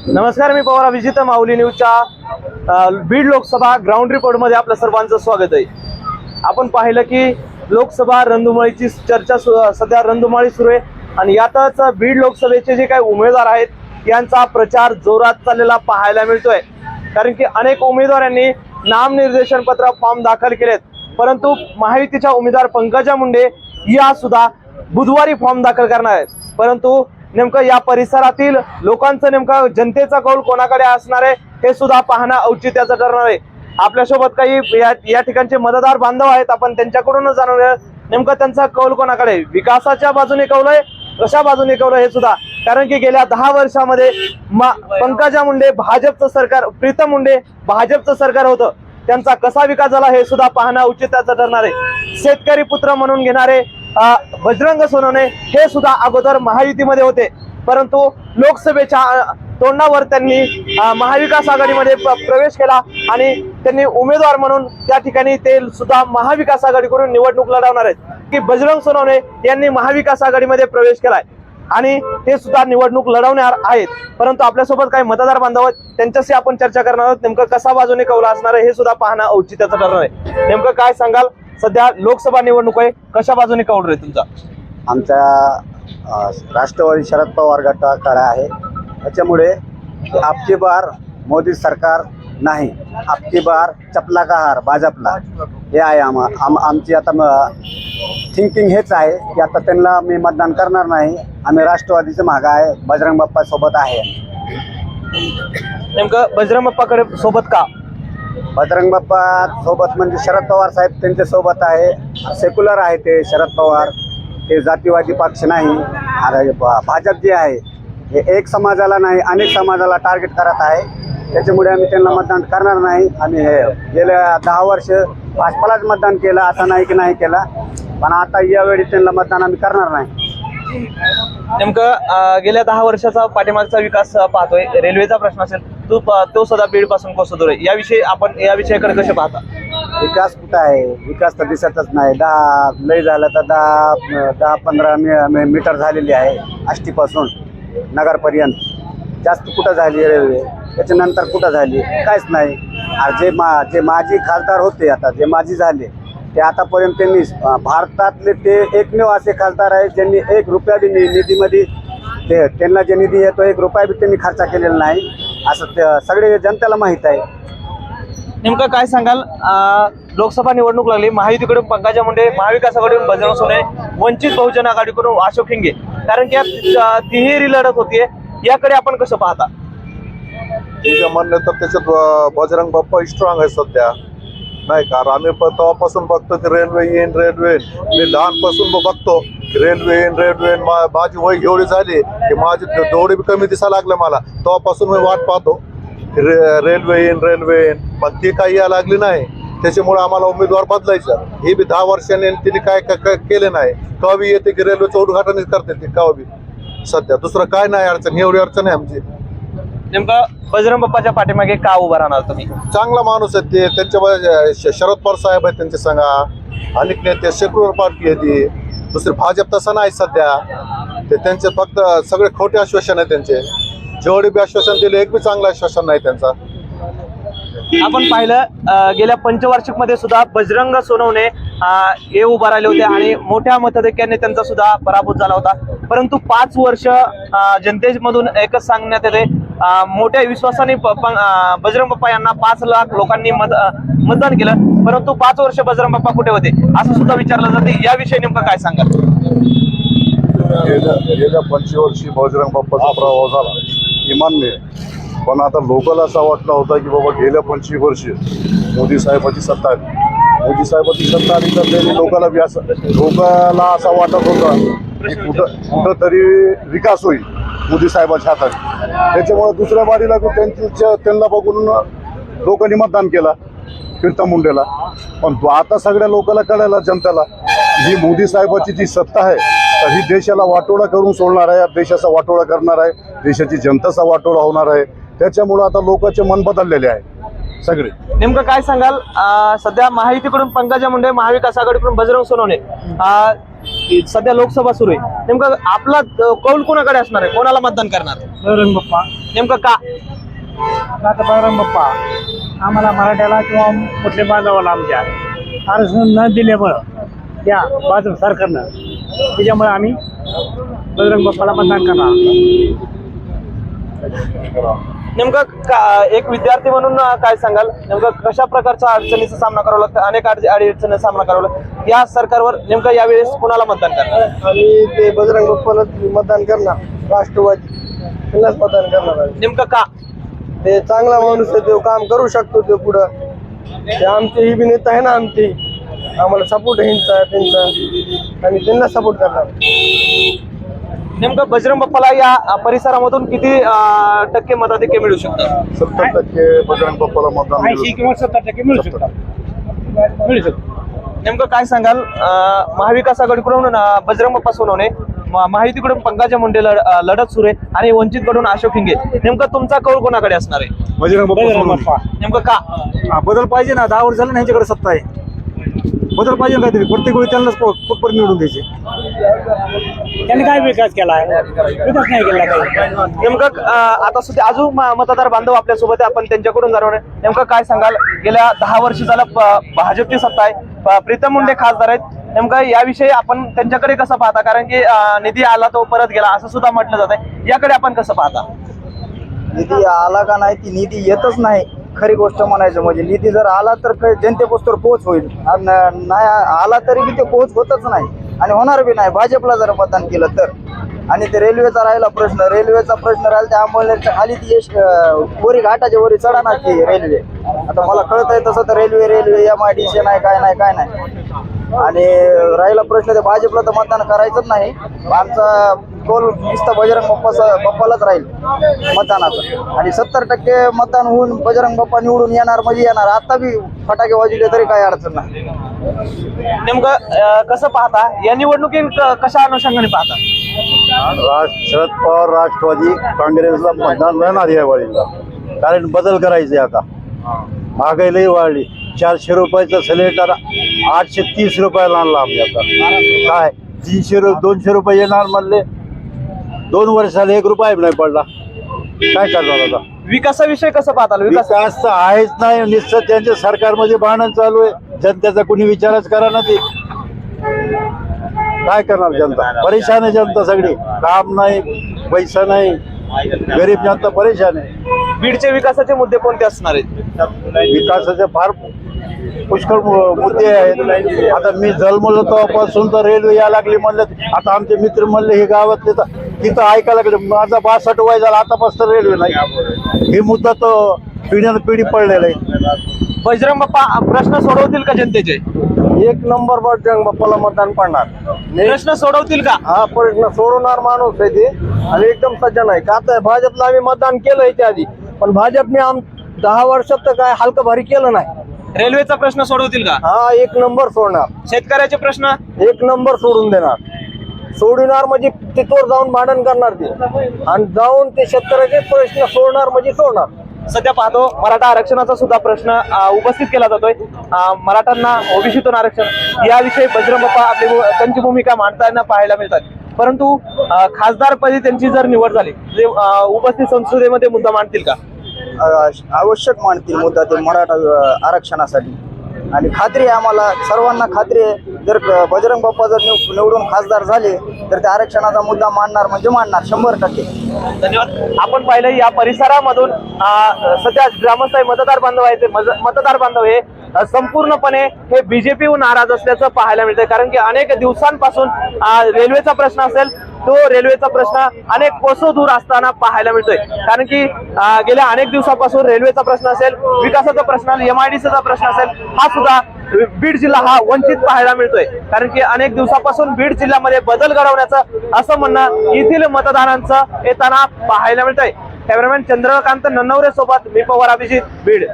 नमस्कार मी पवार अभिजित माऊली न्यूजच्या बीड लोकसभा ग्राउंड रिपोर्टमध्ये आपलं सर्वांचं स्वागत आहे. आपण पाहिलं की लोकसभा रंधुमाळीची चर्चा सु- सध्या रंधुमाळी सुरू आहे आणि यातच बीड लोकसभेचे जे काही उमेदवार आहेत यांचा प्रचार जोरात चाललेला पाहायला मिळतोय. कारण की अनेक उमेदवारांनी नामनिर्देशन पत्र फॉर्म दाखल केलेत. परंतु महायुतीच्या उमेदवार पंकजा मुंडे या सुद्धा बुधवारी फॉर्म दाखल करणार आहेत. परंतु नेमकं या परिसरातील लोकांचं नेमकं जनतेचा कौल कोणाकडे असणार आहे हे सुद्धा पाहणं औचित्याचं ठरणार आहे. आपल्यासोबत काही या या ठिकाणचे मतदार बांधव आहेत आपण त्यांच्याकडूनच जाणून नेमकं त्यांचा कौल कोणाकडे? विकासाच्या बाजूने कौल आहे कशा बाजूने कौल हे सुद्धा. कारण की गेल्या दहा वर्षामध्ये मा- पंकजा मुंडे भाजपचं सरकार प्रीतम मुंडे भाजपचं सरकार होतं. त्यांचा कसा विकास झाला हे सुद्धा पाहणं औचित्याचं ठरणार आहे. शेतकरी पुत्र म्हणून घेणारे बजरंग सोनवणे हे सुद्धा अगोदर महायुतीमध्ये होते. परंतु लोकसभेच्या तोंडावर त्यांनी महाविकास आघाडीमध्ये प्रवेश केला आणि त्यांनी उमेदवार म्हणून त्या ठिकाणी ते सुद्धा महाविकास आघाडीकडून निवडणूक लढवणार आहेत. की बजरंग सोनवणे यांनी महाविकास आघाडीमध्ये प्रवेश केलाय आणि ते सुद्धा निवडणूक लढवणार आहेत. परंतु आपल्यासोबत काही मतदार बांधव आहेत त्यांच्याशी आपण चर्चा करणार आहोत. नेमकं कसा बाजूने कौला असणार आहे हे सुद्धा पाहणं औचित्याचं ठरणार आहे. नेमकं काय सांगाल? सध्या लोकसभा निवडणूक आहे. कशा बाजूने कौल रे तुमचा? आमच्या अ, राष्ट्रवादी शरद पवार गटाकडे आहे. त्याच्यामुळे आपकी बार मोदी सरकार नाही. आपकी बार चपला का हार भाजपला. हे आहे आम आम आमची आता थिंकिंग हेच आहे की आता त्यांना मी मतदान करणार नाही. आम्ही राष्ट्रवादीचे मागं आहे. बजरंग बाप्पा सोबत आहे. नेमकं बजरंग बाप्पाकडे सोबत का? बजरंग बाप्पा सोबत म्हणजे शरद पवार साहेब त्यांच्यासोबत आहे. सेक्युलर आहे ते शरद पवार. ते जातीवादी पक्ष नाही. अरे भाजप जे आहे हे एक समाजाला नाही अनेक समाजाला टार्गेट करत आहे. त्याच्यामुळे आम्ही त्यांना मतदान करणार नाही. आम्ही हे गेल्या दहा वर्ष भाजपालाच मतदान केलं असं नाही की नाही केलं. पण आता यावेळी त्यांना मतदान आम्ही करणार नाही. नेमकं अं, गेल्या दहा वर्षाचा पाठीमागचा विकास अं, पाहतोय. रेल्वेचा प्रश्न असेल तो तो सदा बीडपासून कसं दूर आहे. याविषयी आपण या विषयाकडे कसे पाहता? विकास कुठं आहे? विकास तर दिसतच नाही. दहा लय झालं तर दहा दहा पंधरा मी- मीटर झालेली आहे आष्टीपासून नगरपर्यंत. जास्त कुठं झाली रेल्वे? त्याच्यानंतर कुठं झाली काहीच नाही. जे मा जे माझी खासदार होते आता जे माझी झाले ते आतापर्यंत त्यांनी भारतातले ते एकमेव असे खासदार आहेत ज्यांनी एक रुपया बी नि- निधीमध्ये ते त्यांना जे निधी आहे तो एक रुपया बी त्यांनी खर्च केलेला नाही. असं सगळे जनतेला माहीत आहे. नेमकं काय सांगाल? लोकसभा निवडणूक लागली. महायुतीकडून पंकजा मुंडे महाविकास आघाडीकडून बजरंग सोने वंचित बहुजन आघाडीकडून अशोक हिंगे. कारण की तिहेरी लढत होतीये. याकडे आपण कसं पाहता? म्हणलं तर त्याच्यात बजरंग बाप्पा स्ट्रॉंग आहे सध्या. नाही कारण आम्ही तेव्हापासून बघतो की रेल्वे येईन रेल्वे येईन. मी लहानपासून बघतो रेल्वे येईन रेल्वे येईन. मा- माझी वय एवढी झाली की माझी द- डोळे बी कमी दिसायला लागले मला. तेव्हापासून मी वाट पाहतो रे रेल्वे येईन रेल्वे येईन. पण ती काही या लागली नाही. त्याच्यामुळे आम्हाला उमेदवार बदलायचं. हे बी दहा वर्षांनी तिने काय क- केले नाही. कवी येते की रेल्वेचं उद्घाटनच करते ती कवी सध्या दुसरं काय नाही अडचण एवढी अडचण आहे आमची. नेमकं बजरंग बाप्पाच्या पाठीमागे का उभा राहणार तुम्ही? चांगला माणूस आहे ते. त्यांच्या शरद पवार साहेब आहेत त्यांचे सांगा. अनेक नेते सेक्युलर पार्टी आहे ती. दुसरी भाजप तसं नाही सध्या. ते त्यांचे फक्त सगळे खोटे आश्वासन आहे त्यांचे. जेवढे बी आश्वासन दिले एक बी चांगलं आश्वासन नाही त्यांचा. आपण पाहिलं गेल्या पंचवार्षिकमध्ये सुद्धा बजरंग सोनवणे हे उभा राहिले होते आणि मोठ्या मतदैक्याने त्यांचा सुद्धा पराभूत झाला होता. परंतु पाच वर्ष जनतेमधून एकच सांगण्यात येते मोठ्या विश्वासाने प- बजरंग बाप्पा यांना पाच लाख लोकांनी मत मतदान केलं. परंतु पाच वर्ष बजरंग बाप्पा कुठे होते? असं सुद्धा विचारलं जाते. याविषयी नेमकं काय सांगाल? गेल्या गेल्या पंचवर्षी बजरंग बाप्पाचा प्रभाव झाला. हे मान्य पण आता लोकल असा वाटला होता की बाबा गेल्या पंचवीस वर्षी मोदी साहेबाची सत्ता आली. मोदी साहेबाची सत्ता आली तर त्यांनी लोकाला बी असं लोकाला असा वाटत होता की कुठं तरी विकास होईल. मोदी साहेबाच्या हातात. त्याच्यामुळे दुसऱ्या बारीला त्यांची त्यांना बघून लोकांनी मतदान केला कीर्तन मुंडेला. पण तो आता सगळ्या लोकांना कळायला जनतेला ही मोदी साहेबाची जी सत्ता आहे तर ही देशाला वाटोळा करून सोडणार आहे देशाचा वाटोळा करणार आहे देशाची जनताचा वाटोळा होणार आहे. त्याच्यामुळं आता लोकांचे मन बदललेले आहे. सगळे. नेमकं काय सांगाल? सध्या महायुतीकडून पंकजा मुंडे महाविकास आघाडीकडून बजरंग सोनवणे. अं, सध्या लोकसभा सुरू आहे. नेमकं आपला कौल कोणाकडे असणार आहे? कोणाला मतदान करणार बजरंग बाप्पा. नेमकं का? आता बजरंग बाप्पा आम्हाला मराठ्याला किंवा कुठल्या बांधवाला आमच्या आरक्षण न दिल्यामुळं त्या भाजप सरकारनं त्याच्यामुळे आम्ही बजरंग बाप्पाला मतदान करणार. नेमकं का- एक विद्यार्थी म्हणून काय सांगाल? नेमकं कशा प्रकारच्या अडचणीचा सामना करावा लागतो? अनेक अड- अडचणीचा सामना करावा लागतो. या सरकारवर नेमकं यावेळेस कुणाला मतदान करणार? आम्ही ते बजरंग बाप्पाला मतदान करणार राष्ट्रवादी. त्यांनाच मतदान करणार. नेमकं का? ते चांगला माणूस आहे तो काम करू शकतो ते पुढं. ते आमचे ही बी नेता आहे ना आमची. आम्हाला सपोर्ट आहे त्यांचा. आम्ही त्यांना सपोर्ट करणार. नेमकं बजरंग बाप्पाला या परिसरामधून किती टक्के मताधिक्य मिळू शकतं? सत्तर टक्के बजरंग बाप्पाला मतदान ऐंशी. किंवा सत्तर टक्के मिळू शकतात मिळू शकतो. नेमकं काय सांगाल? अं, महाविकास आघाडीकडून अं, बजरंग बाप्पा सोनवणे म- महायुतीकडून पंकजा मुंडे लढ- अं, लढत सुरू आहे आणि वंचितकडून अशोक हिंगे. नेमकं तुमचा कौल कोणाकडे असणार आहे? बजरंग बजरंग बाप्पा नेमकं का? हा, बदल पाहिजे ना. दहा वर्ष झालं ना ह्यांच्याकडे सत्ता आहे. बदल पाहिजे ना काहीतरी. प्रत्येक वेळी त्यांनाच परत निवडून द्यायचे. त्यांनी काय विकास केला विकास नाही केला काही. नेमकं आता सुद्धा अजून मतदार बांधव आपल्यासोबत आहे. आपण त्यांच्याकडून घेऊ. नेमकं काय सांगाल? गेल्या दहा वर्ष झालं भाजपची सत्ता आहे. प्रीतम मुंडे खासदार आहेत. नेमकं याविषयी आपण त्यांच्याकडे कसं पाहता? कारण की निधी आला तो परत गेला असं सुद्धा म्हटलं जात आहे याकडे आपण कसं पाहता? निधी आला का नाही ती निधी येतच नाही. खरी गोष्ट म्हणायचं म्हणजे निधी जर आला तर काही जनतेपोस्तर पोहोच होईल. आणि नाही आला तरी बी ते पोहोच होतच नाही. आणि होणार बी नाही. भाजपला जर मतदान केलं तर. आणि ते रेल्वेचा राहिला प्रश्न. रेल्वेचा प्रश्न राहिला त्या अमोलनेरच्या खाली ती यश कोरी वरी घाटाच्या वरी चढाणार ती रेल्वे. आता मला कळत आहे तसं तर railway railway M I D C नाही काय नाही काय नाही. आणि राहिला प्रश्न ते भाजपला तर मतदान करायचंच नाही. आमचा कौल नुसतं बजरंग बाप्पा बाप्पालाच राहील मतदानाचं. आणि सत्तर टक्के मतदान होऊन बजरंग बाप्पा निवडून येणार म्हणजे येणार. आता बी फटाके वाजवले तरी काही अडचण नाही. नेमकं कसं पाहता? या निवडणुकीत क- कशा अनुषंगाने पाहता? राज- शरद पवार राष्ट्रवादी काँग्रेसला मतदान राहणार या वेळेला. कारण बदल करायचे आता. महागाई लई वाढली. चारशे रुपयाचं सिलेंडर आठशे तीस रुपयाला आणला आम्ही आता काय? तीनशे रु दोनशे रुपये येणार म्हणले. दोन वर्षाला एक रुपया नाही पडला. काय करणार आता? विकासाविषयी कसं पाहता विकास विकास तर आहेच नाही. निश्चित त्यांच्या सरकारमध्ये भांडण चालू आहे. जनतेचा कुणी विचारच करा ना ते. काय करणार जनता? परेशान आहे जनता सगळी. काम नाही पैसा नाही. गरीब जनता परेशान आहे. बीडचे विकासाचे मुद्दे कोणते असणार आहेत? विकासाचे फार पुष्कळ मुद्दे आहेत. आता मी जन्मलो तेव्हापासून तर रेल्वे या लागली म्हणलं आता आमचे मित्र म्हणले हे गावातले तर तिथं ऐकायला लागले माझा बासष्ट वय झाला आतापासून रेल्वे नाही. हे मुद्दा तर पिढ्यानं पिढी पडलेला आहे. बजरंग बाप्पा प्रश्न सोडवतील का जनतेचे? एक नंबर बजरंग बाप्पाला मतदान पडणार. प्रश्न सोडवतील का? हा प्रश्न सोडवणार माणूस आहे ते. आणि एकदम सज्जन आहे का आता भाजपला आम्ही मतदान केलं याच्या आधी पण भाजपने आम दहा वर्षात तर काय हलकं भारी केलं नाही. रेल्वेचा प्रश्न सोडवतील का? हा एक नंबर सोडणार. शेतकऱ्याचे प्रश्न? एक नंबर सोडून देणार. सोडणार म्हणजे तिथवर जाऊन भांडण करणार ते. आणि जाऊन ते शेतकऱ्याचे प्रश्न सोडणार म्हणजे सोडणार. सध्या पाहतो मराठा आरक्षणाचा सुद्धा प्रश्न उपस्थित केला जातोय. मराठ्यांना ओबीसीतून आरक्षण याविषयी बजरंग बाप्पा आपली भू- त्यांची भूमिका मांडताना पाहायला मिळतात. परंतु खासदारपदी त्यांची जर निवड झाली जे अ, उपस्थित संसदेमध्ये मुद्दा मांडतील का? आवश्यक मानतील मुद्दा ते मराठा आरक्षणासाठी. आणि खात्री आहे आम्हाला सर्वांना खात्री आहे जर बजरंग बाप्पा जर निव- निवडून खासदार झाले तर त्या आरक्षणाचा मुद्दा मांडणार म्हणजे मांडणार शंभर टक्के. धन्यवाद. आपण पाहिलं या परिसरामधून सध्या ग्रामस्थ मतदार बांधव आहेत ते मज- मतदार बांधव हे संपूर्णपणे हे बीजेपीहून नाराज असल्याचं पाहायला मिळतंय. कारण की अनेक दिवसांपासून रेल्वेचा प्रश्न असेल तो रेल्वेचा प्रश्न अनेक कोसो दूर असताना पाहायला मिळतोय. कारण की गेल्या अनेक दिवसापासून रेल्वेचा प्रश्न असेल विकासाचा प्रश्न एमआयडीसीचा प्रश्न असेल हा सुद्धा बीड जिल्हा हा वंचित पाहायला मिळतोय. कारण की अनेक दिवसापासून बीड जिल्ह्यामध्ये बदल घडवण्याचं असं म्हणणं येथील मतदारांचं येताना पाहायला मिळतंय. कॅमेरामॅन चंद्रकांत नन्नवरे सोबत मी पवार अभिजित बीड.